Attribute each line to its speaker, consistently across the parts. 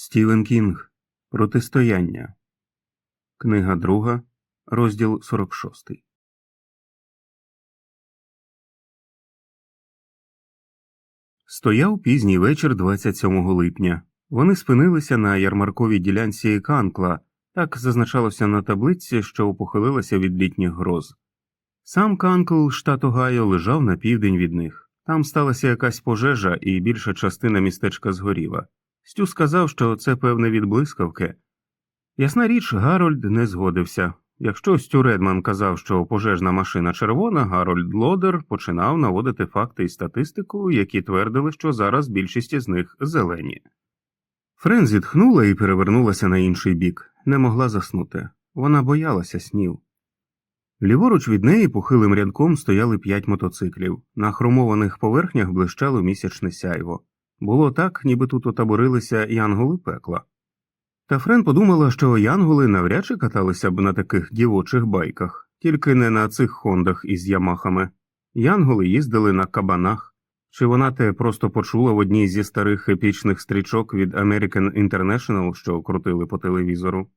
Speaker 1: Стівен Кінг Протистояння. Книга друга, розділ 46. Стояв пізній вечір 27 липня. Вони спинилися на ярмарковій ділянці Канкла, так зазначалося на таблиці, що похилилася від літніх гроз. Сам Канкл, штат Огайо, лежав на південь від них. Там сталася якась пожежа, і більша частина містечка згоріла. Стю сказав, що це певне від блискавки. Ясна річ, Гарольд не згодився. Якщо Стю Редман казав, що пожежна машина червона, Гарольд Лодер починав наводити факти і статистику, які твердили, що зараз більшість із них зелені. Френ зітхнула і перевернулася на інший бік, не могла заснути. Вона боялася снів. Ліворуч від неї похилим рядком стояли п'ять мотоциклів. На хромованих поверхнях блищало місячне сяйво. Було так, ніби тут отаборилися янголи пекла. Та Френ подумала, що янголи навряд чи каталися б на таких дівочих байках, тільки не на цих хондах із ямахами. Янголи їздили на кабанах. Чи вона те просто почула в одній зі старих епічних стрічок від American International, що крутили по телевізору?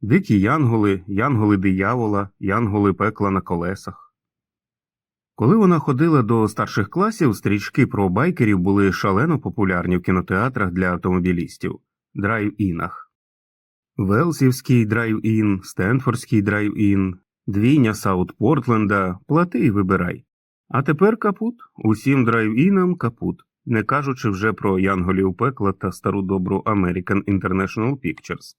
Speaker 1: Дикі янголи, янголи диявола, янголи пекла на колесах. Коли вона ходила до старших класів, стрічки про байкерів були шалено популярні в кінотеатрах для автомобілістів драйв-інах. Велсівський драйв-ін, Стенфордський драйв-ін, двійня Саут Портленда, плати і вибирай. А тепер капут, усім драйв-інам капут, не кажучи вже про янголів пекла та стару добру American International Pictures.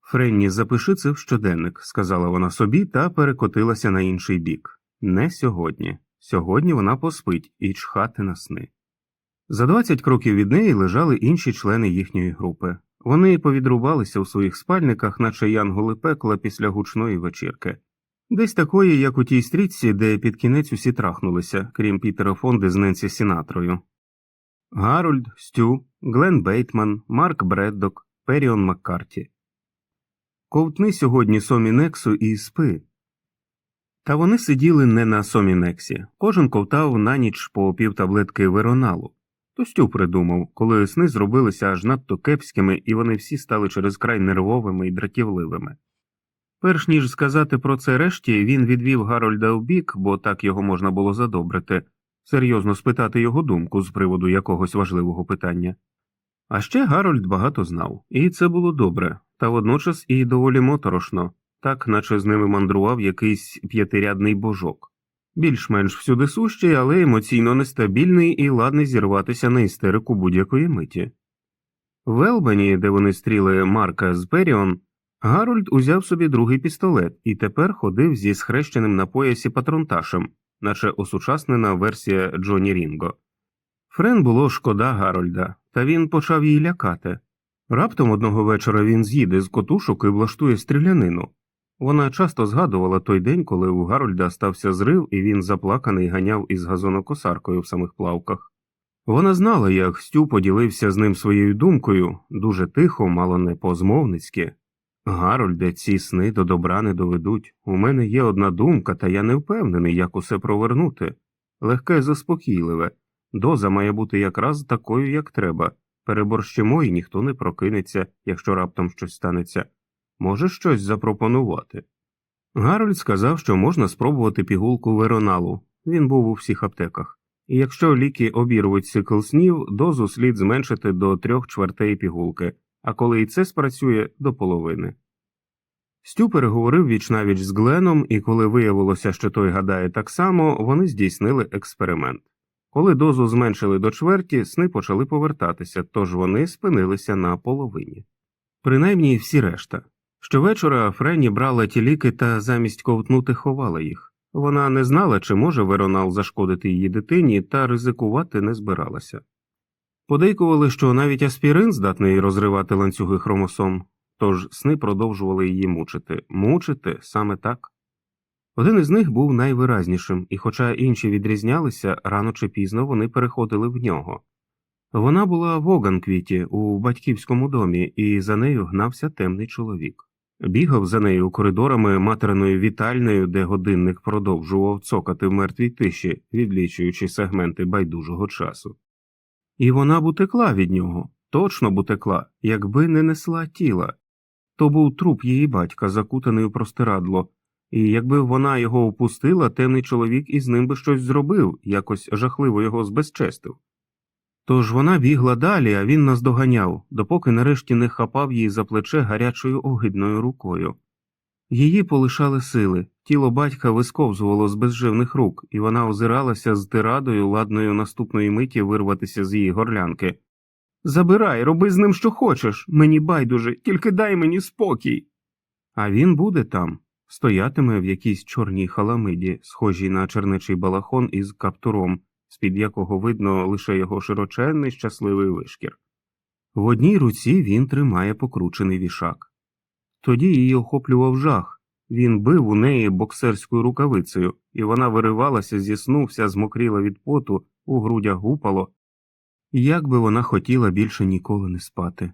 Speaker 1: Френні, запиши це в щоденник, сказала вона собі та перекотилася на інший бік. Не сьогодні. Сьогодні вона поспить і чхати на сни. За 20 кроків від неї лежали інші члени їхньої групи. Вони повідрубалися у своїх спальниках, наче янголи пекла після гучної вечірки. Десь такої, як у тій стрічці, де під кінець усі трахнулися, крім Пітера Фонди з Ненсі Сінатрою. Гарольд, Стю, Глен Бейтман, Марк Бреддок, Періон Маккарті. Ковтни сьогодні Сомінексу і спи. Та вони сиділи не на Сомінексі, кожен ковтав на ніч по півтаблетки вероналу. То Стю придумав, коли сни зробилися аж надто кепськими, і вони всі стали через край нервовими і дратівливими. Перш ніж сказати про це решті, він відвів Гарольда в бік, бо так його можна було задобрити, серйозно спитати його думку з приводу якогось важливого питання. А ще Гарольд багато знав, і це було добре, та водночас і доволі моторошно, так наче з ними мандрував якийсь п'ятирядний божок, більш-менш всюди сущий, але емоційно нестабільний і ладний зірватися на істерику будь-якої миті. В Елбані, де вони стріли Марка з Періон, Гарольд узяв собі другий пістолет і тепер ходив зі схрещеним на поясі патронташем, наче осучаснена версія Джоні Рінго. Френ було шкода Гарольда, та він почав її лякати. Раптом одного вечора він з'їде з котушок і влаштує стрілянину. Вона часто згадувала той день, коли у Гарольда стався зрив, і він заплаканий ганяв із газонокосаркою в самих плавках. Вона знала, як Стю поділився з ним своєю думкою дуже тихо, мало не позмовницьки. Гарольде, ці сни до добра не доведуть. У мене є одна думка, та я не впевнений, як усе провернути. Легке заспокійливе. Доза має бути якраз такою, як треба. Переборщимо, і ніхто не прокинеться, якщо раптом щось станеться. Може щось запропонувати. Гарольд сказав, що можна спробувати пігулку вероналу. Він був у всіх аптеках. І якщо ліки обірвуть цикл снів, дозу слід зменшити до трьох чвертей пігулки, а коли і це спрацює до половини. Стю переговорив вічнавіч з Гленом, і коли виявилося, що той гадає так само, вони здійснили експеримент. Коли дозу зменшили до чверті, сни почали повертатися, тож вони спинилися на половині. Принаймні всі решта. Щовечора Френні брала ті ліки та замість ковтнути ховала їх. Вона не знала, чи може Веронал зашкодити її дитині, та ризикувати не збиралася. Подейкували, що навіть аспірин здатний розривати ланцюги хромосом, тож сни продовжували її мучити, мучити саме так. Один із них був найвиразнішим, і, хоча інші відрізнялися, рано чи пізно вони переходили в нього. Вона була в Оганквіті у батьківському домі, і за нею гнався темний чоловік. Бігав за нею коридорами материною вітальною, де годинник продовжував цокати в мертвій тиші, відлічуючи сегменти байдужого часу. І вона б утекла від нього, точно б утекла, якби не несла тіла. То був труп її батька, закутаний у простирадло, і якби вона його опустила, темний чоловік із ним би щось зробив, якось жахливо його збезчестив. Тож вона бігла далі, а він наздоганяв, допоки нарешті не хапав її за плече гарячою огидною рукою. Її полишали сили, тіло батька висковзувало з безживних рук, і вона озиралася з тирадою, ладною наступної миті вирватися з її горлянки. Забирай, роби з ним що хочеш, мені байдуже, тільки дай мені спокій. А він буде там, стоятиме в якійсь чорній халамиді, схожій на чернечий балахон із каптуром, з-під якого видно лише його широченний щасливий вишкір. В одній руці він тримає покручений вішак. Тоді її охоплював жах. Він бив у неї боксерською рукавицею, і вона виривалася зі сну, вся змокріла від поту, у грудях гупало. Як би вона хотіла більше ніколи не спати,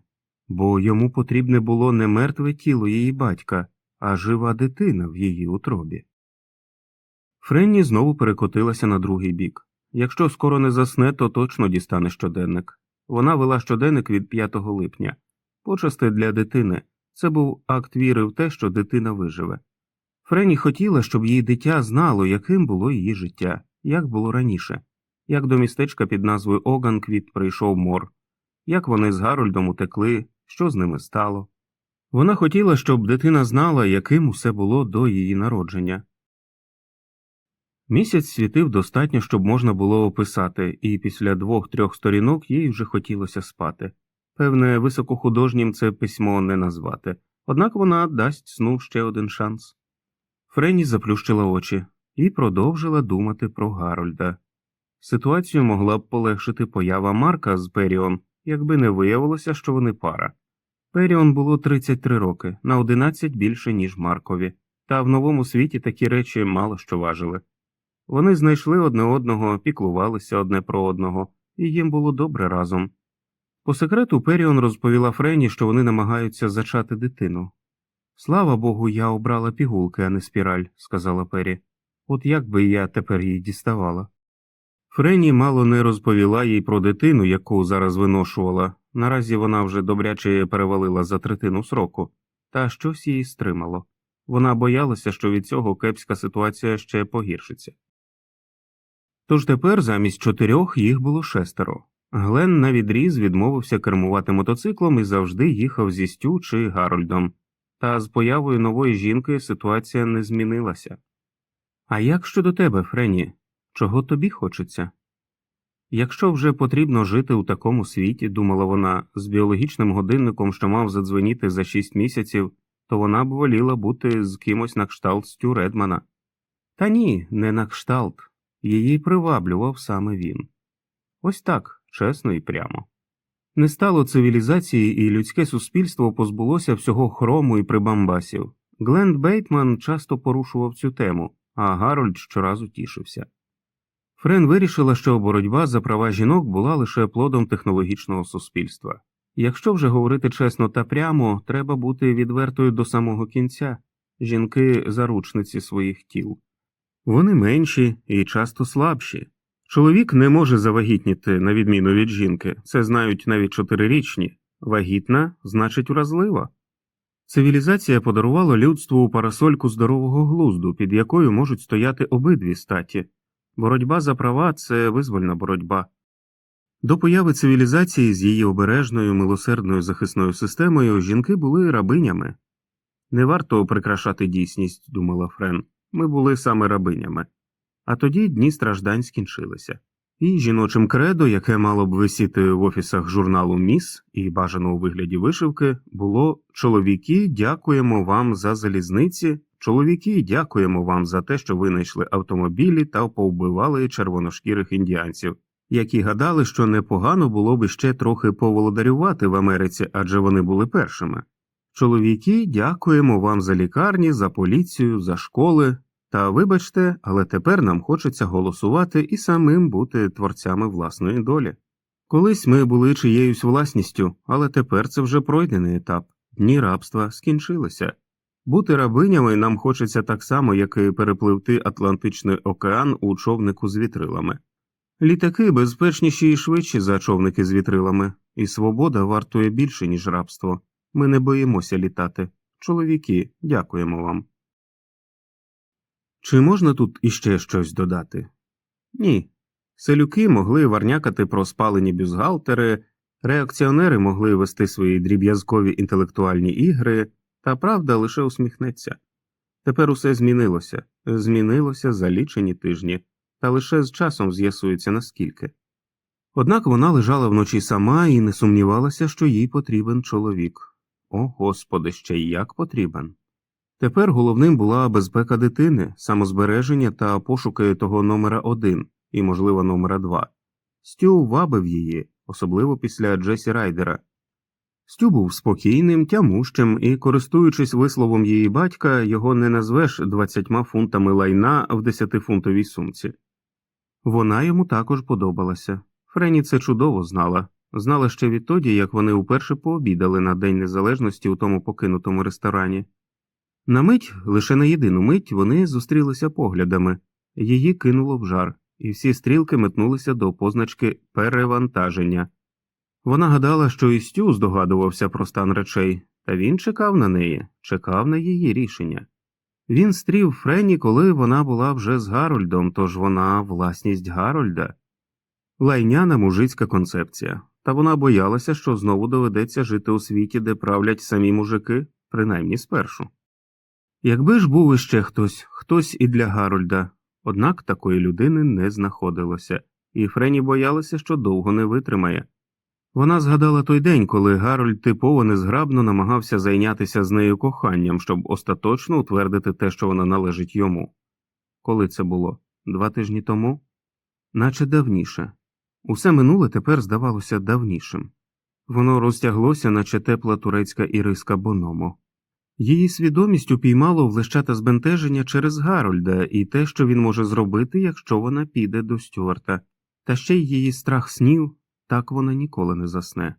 Speaker 1: бо йому потрібне було не мертве тіло її батька, а жива дитина в її утробі. Френні знову перекотилася на другий бік. Якщо скоро не засне, то точно дістане щоденник. Вона вела щоденник від 5 липня. Почасти для дитини. Це був акт віри в те, що дитина виживе. Френі хотіла, щоб її дитя знало, яким було її життя, як було раніше, як до містечка під назвою Оганквіт прийшов мор, як вони з Гарольдом утекли, що з ними стало. Вона хотіла, щоб дитина знала, яким усе було до її народження. Місяць світив достатньо, щоб можна було описати, і після двох-трьох сторінок їй вже хотілося спати. Певне, високохудожнім це письмо не назвати, однак вона дасть сну ще один шанс. Френі заплющила очі і продовжила думати про Гарольда. Ситуацію могла б полегшити поява Марка з Періон, якби не виявилося, що вони пара. Періон було 33 роки, на 11 більше, ніж Маркові, та в новому світі такі речі мало що важили. Вони знайшли одне одного, піклувалися одне про одного, і їм було добре разом. По секрету Періон розповіла Френі, що вони намагаються зачати дитину. Слава Богу, я обрала пігулки, а не спіраль, сказала Пері. От як би я тепер її діставала. Френі мало не розповіла їй про дитину, яку зараз виношувала. Наразі вона вже добряче перевалила за третину сроку, та щось її стримало. Вона боялася, що від цього кепська ситуація ще погіршиться. Тож тепер замість чотирьох їх було шестеро. Глен на відріз відмовився кермувати мотоциклом і завжди їхав зі Стю чи Гарольдом, та з появою нової жінки ситуація не змінилася. А як щодо тебе, Френі, чого тобі хочеться? Якщо вже потрібно жити у такому світі, думала вона, з біологічним годинником, що мав задзвеніти за шість місяців, то вона б воліла бути з кимось на кшталт Стю Редмана. Та ні, не на кшталт, її приваблював саме він. Ось так, чесно і прямо. Не стало цивілізації, і людське суспільство позбулося всього хрому і прибамбасів. Гленд Бейтман часто порушував цю тему, а Гарольд щоразу тішився. Френ вирішила, що боротьба за права жінок була лише плодом технологічного суспільства. Якщо вже говорити чесно та прямо, треба бути відвертою до самого кінця жінки заручниці своїх тіл. Вони менші і часто слабші. Чоловік не може завагітніти, на відміну від жінки, це знають навіть чотирирічні, вагітна значить вразлива. Цивілізація подарувала людству парасольку здорового глузду, під якою можуть стояти обидві статі. Боротьба за права це визвольна боротьба. До появи цивілізації з її обережною милосердною захисною системою жінки були рабинями. Не варто прикрашати дійсність, думала Френ, ми були саме рабинями. А тоді дні страждань скінчилися. І жіночим кредо, яке мало б висіти в офісах журналу Міс і бажано у вигляді вишивки, було Чоловіки, дякуємо вам за залізниці. Чоловіки, дякуємо вам за те, що винайшли автомобілі та повбивали червоношкірих індіанців, які гадали, що непогано було б ще трохи поволодарювати в Америці, адже вони були першими. Чоловіки, дякуємо вам за лікарні, за поліцію, за школи. Та вибачте, але тепер нам хочеться голосувати і самим бути творцями власної долі. Колись ми були чиєюсь власністю, але тепер це вже пройдений етап, дні рабства скінчилися. Бути рабинями нам хочеться так само, як і перепливти Атлантичний океан у човнику з вітрилами. Літаки безпечніші і швидші за човники з вітрилами, і свобода вартує більше, ніж рабство. Ми не боїмося літати. Чоловіки, дякуємо вам. Чи можна тут іще щось додати? Ні. Селюки могли варнякати про спалені бюзгалтери, реакціонери могли вести свої дріб'язкові інтелектуальні ігри, та правда лише усміхнеться. Тепер усе змінилося, змінилося за лічені тижні, та лише з часом з'ясується наскільки. Однак вона лежала вночі сама і не сумнівалася, що їй потрібен чоловік. О, господи, ще й як потрібен. Тепер головним була безпека дитини, самозбереження та пошуки того номера один і, можливо, номера два. Стю вабив її, особливо після Джесі Райдера. Стю був спокійним, тямущим і, користуючись висловом її батька, його не назвеш двадцятьма фунтами лайна в десятифунтовій сумці. Вона йому також подобалася. Френі це чудово знала. Знала ще відтоді, як вони уперше пообідали на День Незалежності у тому покинутому ресторані. На мить, лише на єдину мить, вони зустрілися поглядами, її кинуло в жар, і всі стрілки метнулися до позначки перевантаження. Вона гадала, що і Стю здогадувався про стан речей, та він чекав на неї, чекав на її рішення. Він стрів Френі, коли вона була вже з Гарольдом, тож вона власність Гарольда. Лайняна мужицька концепція, та вона боялася, що знову доведеться жити у світі, де правлять самі мужики, принаймні спершу. Якби ж був іще хтось, хтось і для Гарольда, однак такої людини не знаходилося, і Френі боялася, що довго не витримає. Вона згадала той день, коли Гарольд типово незграбно намагався зайнятися з нею коханням, щоб остаточно утвердити те, що вона належить йому. Коли це було? Два тижні тому? Наче давніше. Усе минуле тепер здавалося давнішим. Воно розтяглося, наче тепла турецька іриска бономо. Її свідомість упіймало влещата збентеження через Гарольда і те, що він може зробити, якщо вона піде до Стюарта, та ще й її страх снів, так вона ніколи не засне.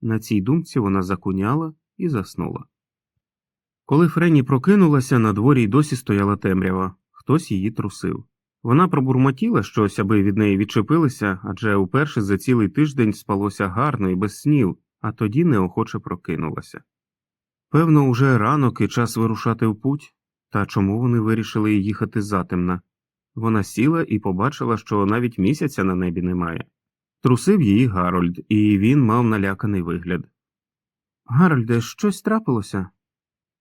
Speaker 1: На цій думці вона закуняла і заснула. Коли Френі прокинулася, на дворі й досі стояла темрява, хтось її трусив. Вона пробурмотіла щось, аби від неї відчепилися, адже уперше за цілий тиждень спалося гарно і без снів, а тоді неохоче прокинулася. Певно, уже ранок і час вирушати в путь, та чому вони вирішили їхати затемна? Вона сіла і побачила, що навіть місяця на небі немає. Трусив її Гарольд, і він мав наляканий вигляд. Гарольде, щось трапилося.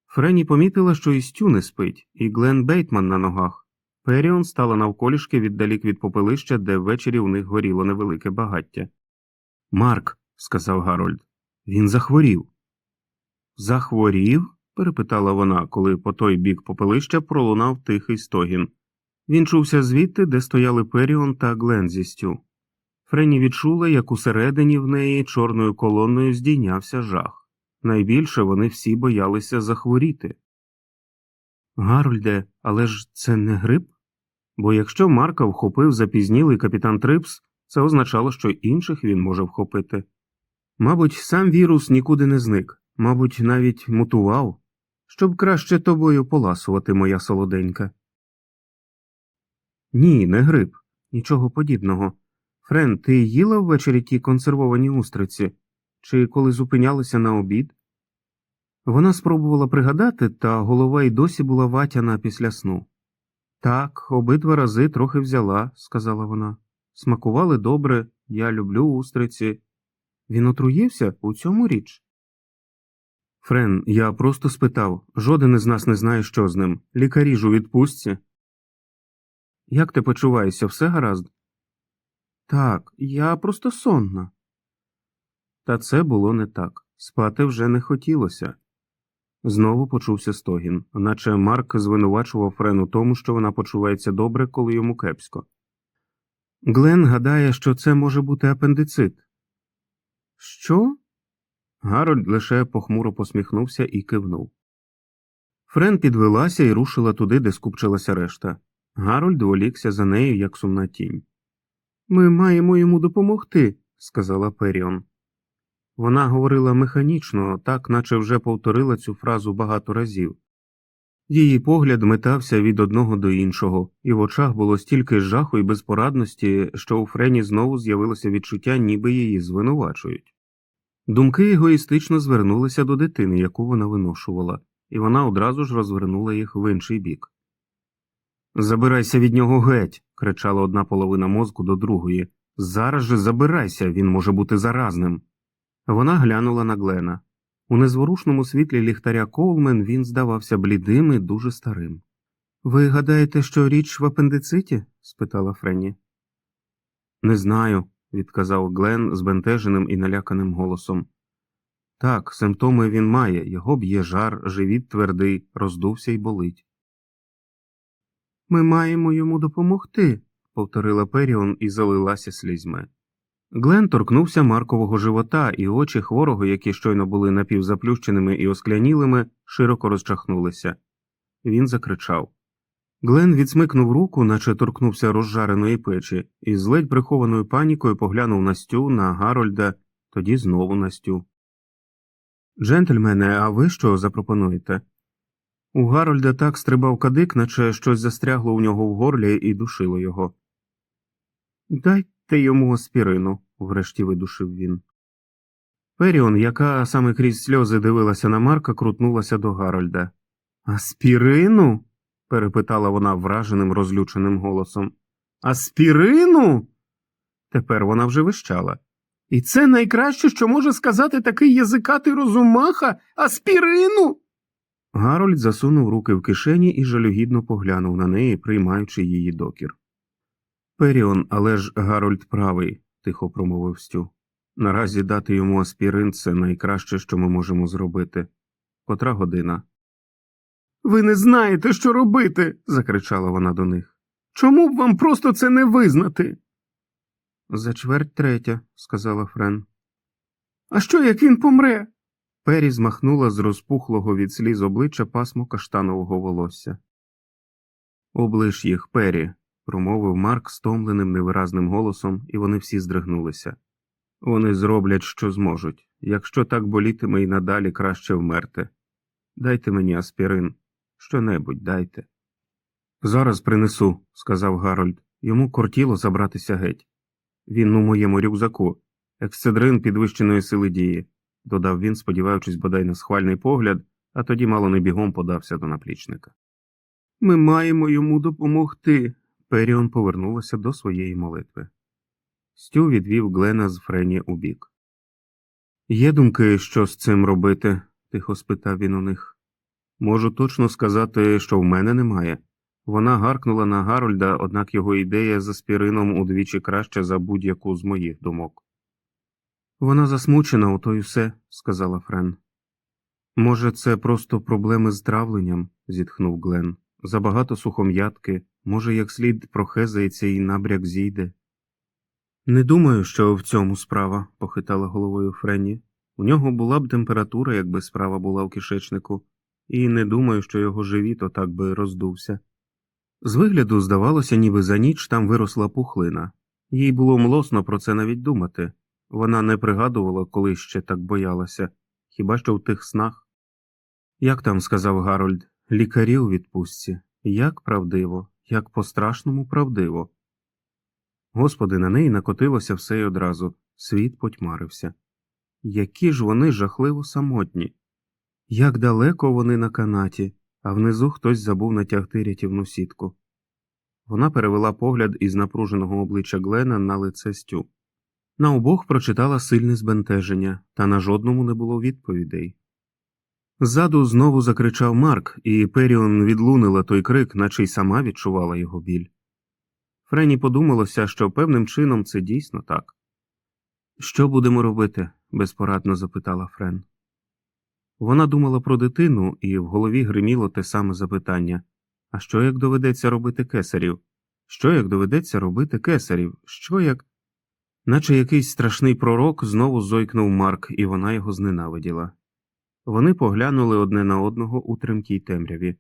Speaker 1: Френі помітила, що і Стю не спить, і Глен Бейтман на ногах. Періон стала навколішки віддалік від попелища, де ввечері у них горіло невелике багаття. Марк, сказав Гарольд, він захворів. Захворів? перепитала вона, коли по той бік попелища пролунав тихий стогін. Він чувся звідти, де стояли Періон та Глен. Френі відчула, як усередині в неї чорною колоною здійнявся жах. Найбільше вони всі боялися захворіти. Гарольде, але ж це не грип? Бо якщо Марка вхопив запізнілий капітан Трипс, це означало, що інших він може вхопити. Мабуть, сам вірус нікуди не зник, мабуть, навіть мутував, щоб краще тобою поласувати, моя солоденька. Ні, не грип, нічого подібного. Френ, ти їла ввечері ті консервовані устриці, чи коли зупинялися на обід? Вона спробувала пригадати, та голова й досі була ватяна після сну. Так, обидва рази трохи взяла, сказала вона. Смакували добре, я люблю устриці. Він отруївся у цьому річ. Френ, я просто спитав жоден із нас не знає, що з ним. Лікарі ж у відпустці. Як ти почуваєшся, все гаразд? Так, я просто сонна. Та це було не так. Спати вже не хотілося. Знову почувся стогін, наче Марк звинувачував Френ у тому, що вона почувається добре, коли йому кепсько. Глен гадає, що це може бути апендицит. Що? Гарольд лише похмуро посміхнувся і кивнув. Френ підвелася і рушила туди, де скупчилася решта. Гарольд волікся за нею, як сумна тінь. Ми маємо йому допомогти, сказала Періон. Вона говорила механічно, так наче вже повторила цю фразу багато разів. Її погляд метався від одного до іншого, і в очах було стільки жаху і безпорадності, що у Френі знову з'явилося відчуття, ніби її звинувачують. Думки егоїстично звернулися до дитини, яку вона виношувала, і вона одразу ж розвернула їх в інший бік. Забирайся від нього геть. кричала одна половина мозку до другої. Зараз же забирайся, він може бути заразним. Вона глянула на Глена. У незворушному світлі ліхтаря Коулмен він здавався блідим і дуже старим. Ви гадаєте, що річ в апендициті? спитала Френні. Не знаю, відказав Глен збентеженим і наляканим голосом. Так, симптоми він має, його б'є жар, живіт твердий, роздувся і болить. Ми маємо йому допомогти, повторила Періон і залилася слізьми. Глен торкнувся Маркового живота, і очі хворого, які щойно були напівзаплющеними і осклянілими, широко розчахнулися. Він закричав. Глен відсмикнув руку, наче торкнувся розжареної печі, і з ледь прихованою панікою поглянув на Стю, на Гарольда, тоді знову на Стю. Джентльмене, а ви що запропонуєте? У Гарольда так стрибав кадик, наче щось застрягло у нього в горлі і душило його. Дайте йому аспірину, врешті видушив він. Періон, яка саме крізь сльози дивилася на Марка, крутнулася до Гарольда. Аспірину? перепитала вона враженим, розлюченим голосом. Аспірину? Тепер вона вже вищала. І це найкраще, що може сказати такий язикатий розумаха аспірину. Гарольд засунув руки в кишені і жалюгідно поглянув на неї, приймаючи її докір. Періон, але ж Гарольд правий, тихо промовив Стю. Наразі дати йому аспірин це найкраще, що ми можемо зробити. Котра година. Ви не знаєте, що робити. закричала вона до них. Чому б вам просто це не визнати? За чверть третя, сказала Френ. А що, як він помре? Пері змахнула з розпухлого від сліз обличчя пасмо каштанового волосся. Облиш їх, Пері, промовив Марк стомленим невиразним голосом, і вони всі здригнулися. Вони зроблять, що зможуть. Якщо так болітиме і надалі краще вмерти. Дайте мені аспірин. Що-небудь дайте. Зараз принесу, сказав Гарольд. Йому кортіло забратися геть. Він у моєму рюкзаку. Ексцедрин підвищеної сили дії, додав він, сподіваючись бодай на схвальний погляд, а тоді мало не бігом подався до наплічника. Ми маємо йому допомогти. Періон повернулася до своєї молитви. Стю відвів Глена з Френі у бік. Є думки, що з цим робити? тихо спитав він у них. Можу точно сказати, що в мене немає. Вона гаркнула на Гарольда, однак його ідея з аспірином удвічі краще за будь-яку з моїх думок. Вона засмучена, ото й усе, сказала Френ. Може, це просто проблеми з травленням, зітхнув Глен. Забагато сухом'ятки, може, як слід прохезається і набряк зійде. Не думаю, що в цьому справа, похитала головою Френні. У нього була б температура, якби справа була в кишечнику, і не думаю, що його живіт отак би роздувся. З вигляду здавалося, ніби за ніч там виросла пухлина. Їй було млосно про це навіть думати. Вона не пригадувала, коли ще так боялася, хіба що в тих снах. Як там сказав Гарольд, лікарі у відпустці, як правдиво, як по страшному правдиво. Господи, на неї накотилося все й одразу, світ потьмарився. Які ж вони жахливо самотні, як далеко вони на канаті, а внизу хтось забув натягти рятівну сітку. Вона перевела погляд із напруженого обличчя Глена на лице Стю. На обох прочитала сильне збентеження, та на жодному не було відповідей. Ззаду знову закричав Марк, і Періон відлунила той крик, наче й сама відчувала його біль. Френі подумалося, що певним чином це дійсно так. Що будемо робити? безпорадно запитала Френ. Вона думала про дитину, і в голові гриміло те саме запитання А що як доведеться робити кесарів? Що як доведеться робити кесарів? Що як. Наче якийсь страшний пророк знову зойкнув Марк, і вона його зненавиділа. Вони поглянули одне на одного у тремтій темряві.